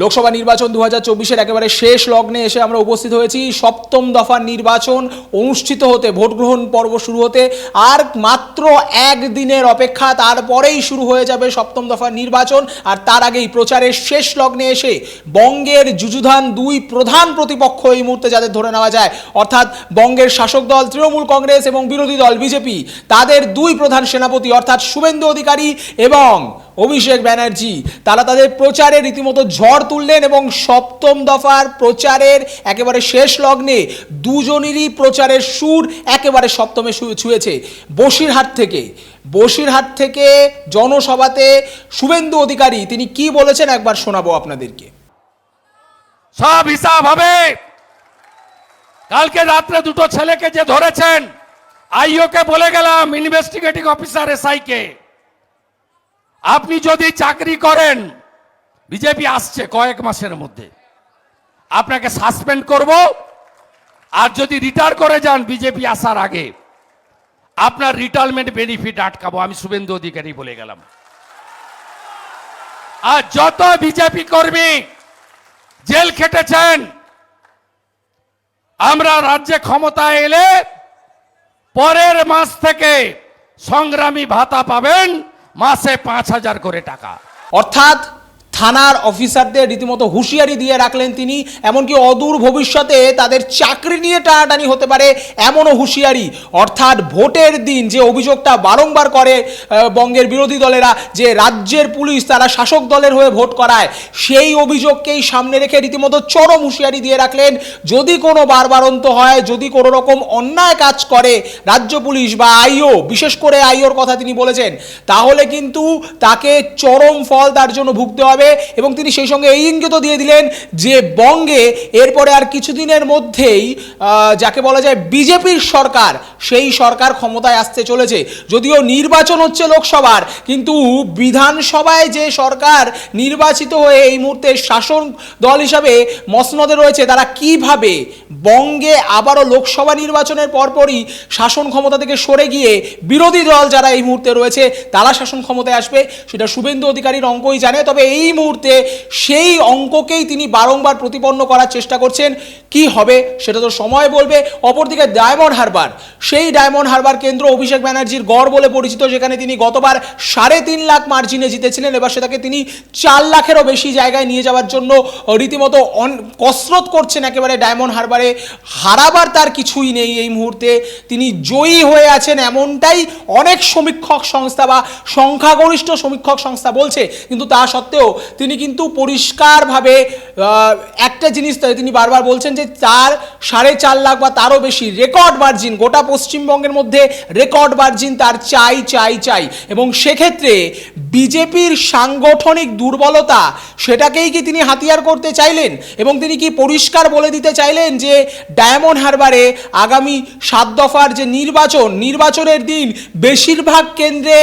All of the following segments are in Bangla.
লোকসভা নির্বাচন দু হাজার চব্বিশের একেবারে শেষ লগ্নে এসে আমরা উপস্থিত হয়েছি। সপ্তম দফার নির্বাচন অনুষ্ঠিত হতে ভোট গ্রহণ পর্ব শুরু হতে, আর মাত্র একদিনের অপেক্ষা তারপরেই শুরু হয়ে যাবে সপ্তম দফার নির্বাচন। আর তার আগেই প্রচারের শেষ লগ্নে এসে বঙ্গের যুযুধান দুই প্রধান প্রতিপক্ষ এই মুহূর্তে যাদের ধরে নেওয়া যায়, অর্থাৎ বঙ্গের শাসক দল তৃণমূল কংগ্রেস এবং বিরোধী দল বিজেপি, তাদের দুই প্রধান সেনাপতি, অর্থাৎ শুভেন্দু অধিকারী এবং অভিষেক ব্যানার্জি, তারা তাদের প্রচারে রীতিমতো ঝড় তুললেন এবং সপ্তম দফার প্রচারের একেবারে শেষ লগ্নে দুজনেরই প্রচারের সুর একেবারে সপ্তমে ছুঁয়েছে। বসিরহাট থেকে বসিরহাট থেকে জনসভাতে শুভেন্দু অধিকারী, তিনি কি বলেছেন একবার শোনাবো আপনাদেরকে। সব হিসাব হবে। কালকে রাত্রে দুটো ছেলেকে যে ধরেছেন, আইওকে বলে গেলাম ইনভেস্টিগেটিং অফিসার এসআই কে আপনি যদি চাকরি করেন, বিজেপি আসছে কয়েক মাসের মধ্যে। আপনাকে সাসপেন্ড করব, আর যদি রিটায়ার করে যান, বিজেপি আসার আগে, আপনার রিটায়ারমেন্ট বেনিফিট আটকাবো, আমি শুভেন্দু অধিকারী বলে গেলাম। আর যত বিজেপি কর্মী জেল খেটেছেন, আমরা রাজ্যে ক্ষমতায় এলে পরের মাস থেকে সংগ্রামী ভাতা পাবেন মাসে পাঁচ হাজার করে টাকা। অর্থাৎ থানার অফিসারদের রীতিমতো হুঁশিয়ারি দিয়ে রাখলেন তিনি, এমনকি অদূর ভবিষ্যতে তাদের চাকরি নিয়ে টানাটানি হতে পারে এমনও হুঁশিয়ারি। অর্থাৎ ভোটের দিন যে অভিযোগটা বারংবার করে বঙ্গের বিরোধী দলেরা যে রাজ্যের পুলিশ তারা শাসক দলের হয়ে ভোট করায়, সেই অভিযোগকেই সামনে রেখে রীতিমতো চরম হুঁশিয়ারি দিয়ে রাখলেন। যদি কোনো বারবারন্ত হয়, যদি কোনো রকম অন্যায় কাজ করে রাজ্য পুলিশ বা আইও, বিশেষ করে আইওর কথা তিনি বলেছেন, তাহলে কিন্তু তাকে চরম ফল তার জন্য ভুগতে হবে। এবং তিনি সেই সঙ্গে এই ইঙ্গিতও দিয়ে দিলেন যে বঙ্গে এরপরে আর কিছুদিনের মধ্যেই যাকে বলা যায় বিজেপির সরকার, সেই সরকার ক্ষমতায় আসতে চলেছে। যদিও নির্বাচন হচ্ছে লোকসভার, কিন্তু বিধানসভায় যে সরকার নির্বাচিত হয়ে এই মুহূর্তে শাসন দল হিসাবে মসনদে রয়েছে, তারা কীভাবে বঙ্গে আবারও লোকসভা নির্বাচনের পরপরই শাসন ক্ষমতা থেকে সরে গিয়ে বিরোধী দল যারা এই মুহূর্তে রয়েছে, তারা শাসন ক্ষমতায় আসবে, সেটা শুভেন্দু অধিকারীর অঙ্কই জানে। তবে এই মুহূর্তে সেই অঙ্ককেই তিনি বারংবার প্রতিপন্ন করার চেষ্টা করছেন। কি হবে সেটা তো সময় বলবে। অপরদিকে ডায়মন্ড হারবার, সেই ডায়মন্ড হারবার কেন্দ্র অভিষেক ব্যানার্জির গড় বলে পরিচিত, যেখানে তিনি গতবার সাড়ে তিন লাখ মার্জিনে জিতেছিলেন। এবার সেটাকে তিনি চার লাখেরও বেশি জায়গায় নিয়ে যাওয়ার জন্য রীতিমতো অন কসরত করছেন একেবারে ডায়মন্ড হারবারে। হারাবার তার কিছুই নেই এই মুহূর্তে। তিনি জয়ী হয়ে আছেন এমনটাই অনেক সমীক্ষক সংস্থা বা সংখ্যাগরিষ্ঠ সমীক্ষক সংস্থা বলছে। কিন্তু তা সত্ত্বেও তিনি কিন্তু পরিষ্কারভাবে একটা জিনিস তিনি বারবার বলছেন যে তার সাড়ে চার লাখ বা তারও বেশি রেকর্ড মার্জিন গোটা পশ্চিমবঙ্গের মধ্যে রেকর্ড মার্জিন তার চাই চাই চাই। এবং সেক্ষেত্রে বিজেপির সাংগঠনিক দুর্বলতা, সেটাকেই কি তিনি হাতিয়ার করতে চাইলেন? এবং তিনি কি পরিষ্কার বলে দিতে চাইলেন যে ডায়মন্ড হারবারে আগামী সাত দফার যে নির্বাচন, নির্বাচনের দিন বেশিরভাগ কেন্দ্রে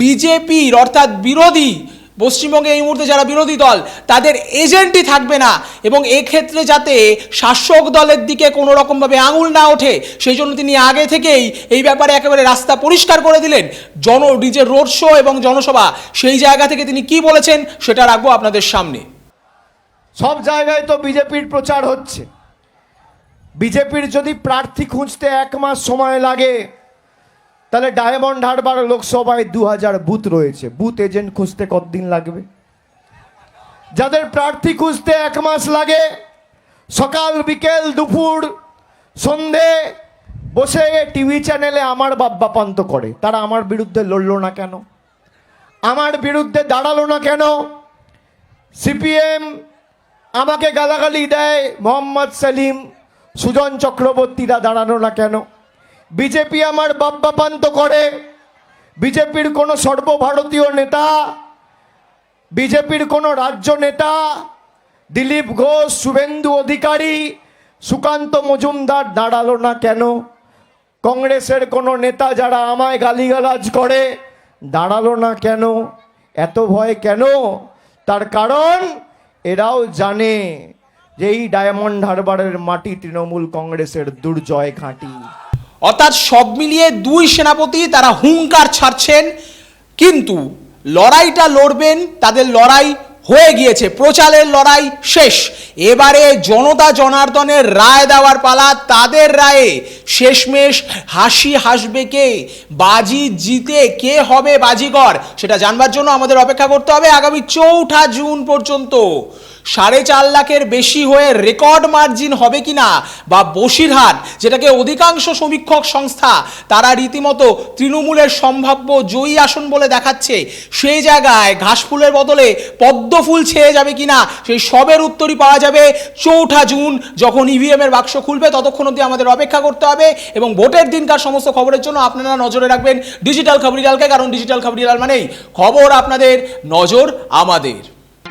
বিজেপির অর্থাৎ বিরোধী পশ্চিমবঙ্গে এই মুহূর্তে যারা বিরোধী দল, তাদের এজেন্টই থাকবে না। এবং এক্ষেত্রে যাতে শাসক দলের দিকে কোনো রকমভাবে আঙুল না ওঠে, সেই জন্য তিনি আগে থেকেই এই ব্যাপারে একেবারে রাস্তা পরিষ্কার করে দিলেন। জন, নিজের রোড শো এবং জনসভা, সেই জায়গা থেকে তিনি কি বলেছেন, সেটা রাখব আপনাদের সামনে। সব জায়গায় তো বিজেপির প্রচার হচ্ছে। বিজেপির যদি প্রার্থী খুঁজতে এক মাস সময় লাগে তাহলে ডায়মন্ড হারবার লোকসভায় দু হাজার বুথ রয়েছে। বুথ এজেন্ট খুঁজতে কতদিন লাগবে? যাদের প্রার্থী খুঁজতে এক মাস লাগে, সকাল, বিকেল, দুপুর, সন্ধে বসে টিভি চ্যানেলে আমার বাপ বাপান্ত করে। তারা আমার বিরুদ্ধে লড়লো না কেন? আমার বিরুদ্ধে দাঁড়াল না কেন? সিপিএম আমাকে গালাগালি দেয়, মোহাম্মদ সেলিম, সুজন চক্রবর্তীরা দাঁড়ানো না কেন? বিজেপি আমার বাপ্পাপান্ত করে। বিজেপির কোনো সর্বভারতীয় নেতা, বিজেপির কোনো রাজ্য নেতা, দিলীপ ঘোষ, শুভেন্দু অধিকারী, সুকান্ত মজুমদার দাঁড়াল না কেন? কংগ্রেসের কোনো নেতা যারা আমায় গালিগালাজ করে, দাঁড়াল না কেন? এত ভয় কেন? তার কারণ এরাও জানে যে এই ডায়মন্ড হারবারের মাটি তৃণমূল কংগ্রেসের দুর্জয় ঘাঁটি। অর্থাৎ সব মিলিয়ে দুই সেনাপতি তারা হুঙ্কার ছাড়ছেন, কিন্তু লড়াইটা লড়বেন, তাদের লড়াই হয়ে গিয়েছে, প্রচারের লড়াই শেষ। এবারে জনতা জনার্দনের রায় দেওয়ার পালা, তাদের রায়ে শেষমেশ হাসি হাসবে কে? বাজি জিতে কে হবে বাজিগর? সেটা জানবার জন্য আমাদের অপেক্ষা করতে হবে আগামী চৌঠা জুন পর্যন্ত। সাড়ে চার লাখের বেশি হয়ে রেকর্ড মার্জিন হবে কিনা বা বসিরহাট, যেটাকে অধিকাংশ সমীক্ষক সংস্থা, তারা রীতিমতো তৃণমূলের সম্ভাব্য জয়ী আসন বলে দেখাচ্ছে। সেই জায়গায় ঘাসফুলের বদলে পদ্ম ফুল ছেয়ে যাবে কিনা, সেই সবের উত্তরই পাওয়া যাবে চৌঠা জুন, যখন ইভিএমের বাক্স খুলবে, ততক্ষণ অবধি আমাদের অপেক্ষা করতে হবে এবং ভোটের দিনকার সমস্ত খবরের জন্য আপনারা নজরে রাখবেন ডিজিটাল খবরিলালকে, কারণ ডিজিটাল খবরিলাল মানেই খবর আপনাদের, নজর আমাদের।